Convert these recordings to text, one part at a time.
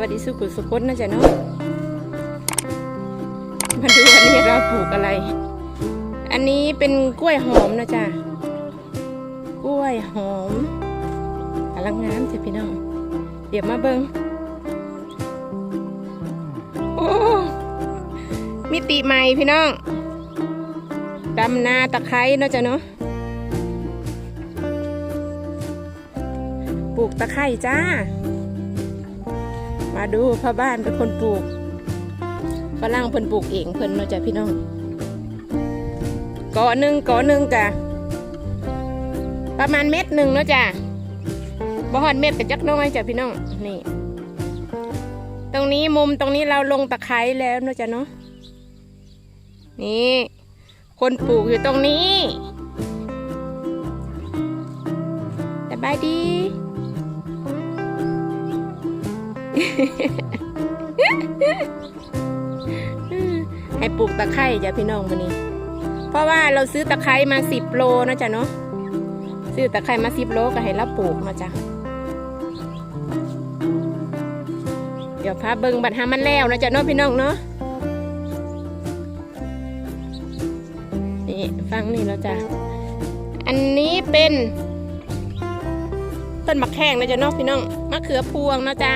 วัสดีสุขุสุขนนะจ๊ะเนาะมาดูวันนี้เราปลูกอะไร อันนี้เป็นกล้วยหอมนะจ๊ะกล้วยหอมกำลังงามจ้ะพี่น้อง เดี๋ยวมาเบิงโอ้มิติใหม่พี่น้องดำนาตะไคร้นะจ๊ะเนาะปลูกตะไคร้จ้า มาดูพ่อบ้านเป็นคนปลูกฝรั่งเพิ่นปลูกเองเพิ่นเนาะจ้ะพี่น้องกอหนึ่งกอหนึ่งกะ ประมาณเม็ดหนึ่งเนาะจ้ะบ่ฮอดเม็ดกับจักน้อยจ้ะพี่น้องนี่ ตรงนี้มุมตรงนี้เราลงตะไคร้แล้วเนาะจ้ะเนาะนี่ คนปลูกอยู่ตรงนี้สบายดี ให้ปลูกตะไคร้จ้ะพี่น้องวันนี้ เพราะว่าเราซื้อตะไคร้มาสิบโลนะจ๊ะเนาะซื้อตะไคร้มาสิบโลก็ให้เราปลูกนะจ๊ะเดี๋ยวพาเบิงบัตรหามันแล้วนะจ๊ะเนาะพี่น้องเนาะนี่ฟังนี่แล้วจ้ะอันนี้เป็นต้นมะแข้งนะจ๊ะเนาะพี่น้องมะเขือพวงนะจ๊ะ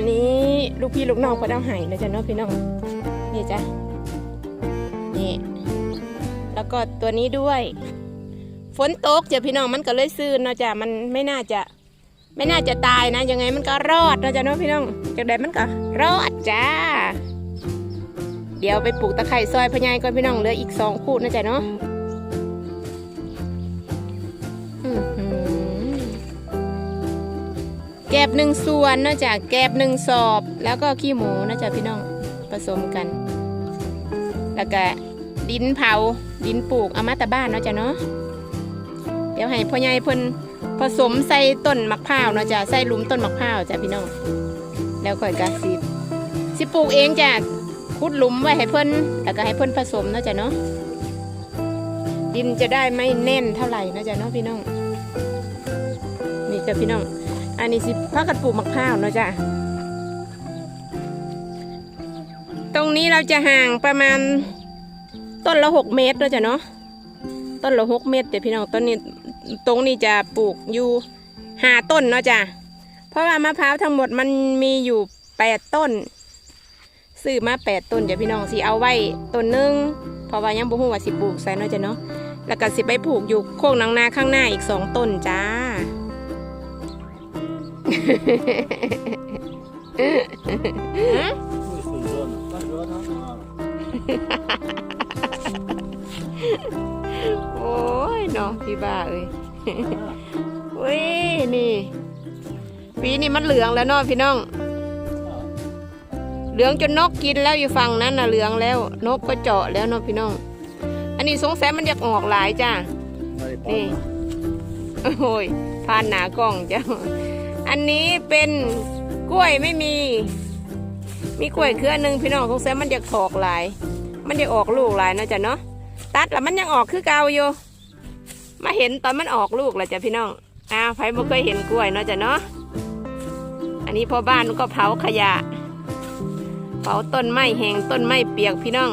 อันนี้ลูกพี่ลูกน้องพอดาวไห้นะจ๊ะเนาะพี่น้องนี่จ้ะนี่แล้วก็ตัวนี้ด้วย ฝนตกจ้ะพี่น้องมันก็เลยซื่นเนาะจ้ะมันไม่น่าจะ ไม่น่าจะตายนะยังไงมันก็รอดนะจ๊ะเนาะพี่น้องจากใดมันก็รอดจ้า เดี๋ยวไปปลูกตะไคร่ซอยพญายก่อนพี่น้องเหลืออีกสองคู่นะจ๊ะเนาะ แกบหนึ่งส่วนนอกจากแกบหนึ่งสอบ แล้วก็ขี้หมูนะจ๊ะพี่น้องผสมกัน แล้วก็ดินเผาดินปลูกเอามาแตาบ้านเนาะจ๊ะเนาะเดี๋ยวให้พ่อใหญ่เพิ่นผสมใส่ต้นมะพร้าวเนาะจ๊ะใส่หลุมต้นมะพร้าวจ้ะพี่น้องแล้วค่อยกะสิบสิปลูกเองจ้ะขุดหลุมไว้ให้เพิ่นแล้วก็ให้เพิ่นผสมเนาะจ๊ะเนาะดินจะได้ไม่แน่นเท่าไหร่นะจ๊ะเนาะพี่น้องนี่จ้ะพี่น้อง อันนี้สิพักกันปลูกมะพร้าวเนาะจ้ะ ตรงนี้เราจะห่างประมาณต้นละหกเมตรเนาะจ้ะเนาะ ต้นละหกเมตรแต่พี่น้องต้นนี้ตรงนี้จะปลูกอยู่ห้าต้นเนาะจ้ะ เพราะว่ามะพร้าวทั้งหมดมันมีอยู่แปดต้น ซื้อมาแปดต้นเดี๋ยวพี่น้องสิเอาไว้ต้นหนึงเพราะว่ายังบ่ฮู้ว่าสิปลูกใส่เนาะจ้ะเนาะ แล้วก็สิไปปลูกอยู่โค้งนางนาข้างหน้าอีกสองต้นจ้า โอ้ยเนาะพี่บ้าเอ้ยเว้ยนี่ปีนี้มันเหลืองแล้วเนาะพี่น้อง เหลืองจนนกกินแล้วอยู่ฝั่งนั้นน่ะเหลืองแล้ว นกก็เจาะแล้วเนาะพี่น้อง อันนี้สงสัยมันอยากออกหลายจ้านี่โอ้ยผ่านหนากล้องจ้า อันนี้เป็นกล้วยไม่มี มีกล้วยเครือหนึ่งพี่น้องสงสัยมันอยากถอกหลาย มันอยากออกลูกหลายเนาะจ้ะเนาะตัดแล้วมันยังออกคือเก่าอยู่มาเห็นตอนมันออกลูกแล้วจ้ะพี่น้องอ้าวใครบ่เคยเห็นกล้วยเนาะจ้ะเนาะอันนี้พ่อบ้านก็เผาขยะ เผาต้นไม้แห้งต้นไม้เปียกพี่น้อง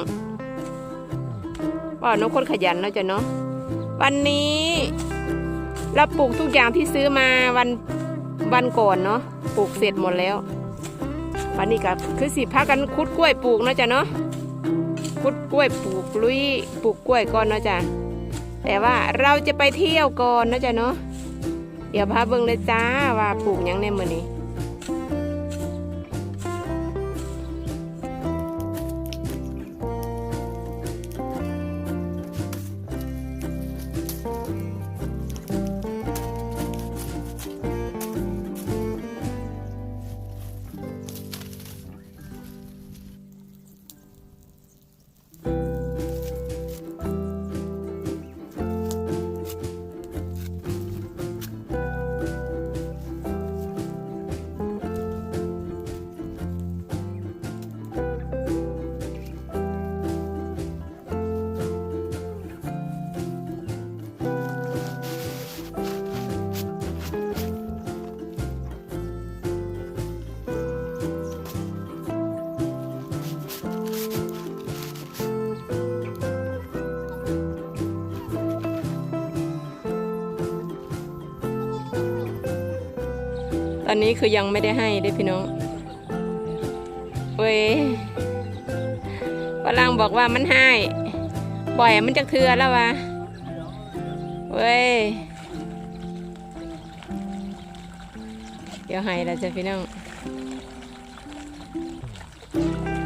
ว่าน้องคนขยันเนาะจ้ะเนาะวันนี้เราปลูกทุกอย่างที่ซื้อมาวัน วันก่อนเนาะปลูกเสร็จหมดแล้ววันนี้ก็คือสิพากันคุดกล้วยปลูกเนาะจ้ะเนาะคุดกล้วยปลูกลุยปลูกกล้วยก่อนเนาะจ้ะแต่ว่าเราจะไปเที่ยวก่อนเนาะจ้ะเนาะเดี๋ยวพาเบิ่งเลยจ้าว่าปลูกยังในมือนี้ ตอนนี้คือยังไม่ได้ให้เด้พี่น้องเว้ยฝรั่งบอกว่ามันให้ปล่อยมันจะเทือแล้ววะเว้ย เดี๋ยวให้แล้วจ้ะพี่น้อง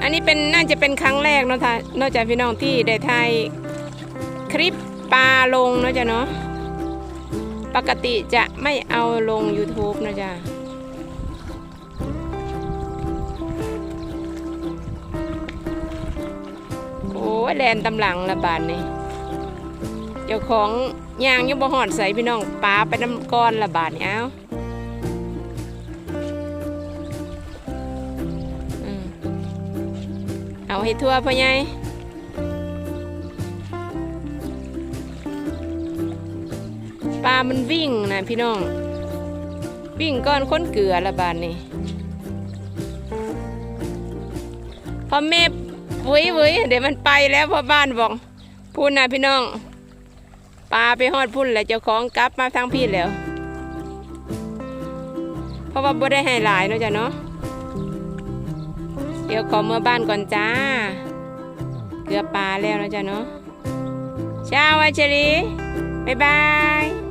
อันนี้เป็นน่าจะเป็นครั้งแรกเนาะท่านอกจากพี่น้องที่ได้ถ่ายคลิปปลาลงเนาะจ้ะเนาะ ปกติจะไม่เอาลง YouTube นะจ๊ะ ยแลนตำหลังละบาทนี่เจ้าของยางยังบ่หอดใส่พี่น้องปลาไปน้ำก้อนละบาทนี่เอาเอาให้ทั่วพ่อใหญ่ปลามันวิ่งนะพี่น้อง วิ่งก้อนค้นเกลือละบาทนี่พอแม่ วุ้ยวุ้ยเดี๋ยวมันไปแล้วพ่อบ้านบอกพูดนะพี่น้องปลาไปหอดพุ่นแหล้วเจ้าของกลับมาทางพี่แล้ว เพราะว่าบ่ได้ให้หลายเนาะจ้ะเนาะเดี๋ยวขอเมื่อบ้านก่อนจ้า เกลือปลาแล้วเนาะจ้ะเนาะเช้าวัชรีบ๊ายบาย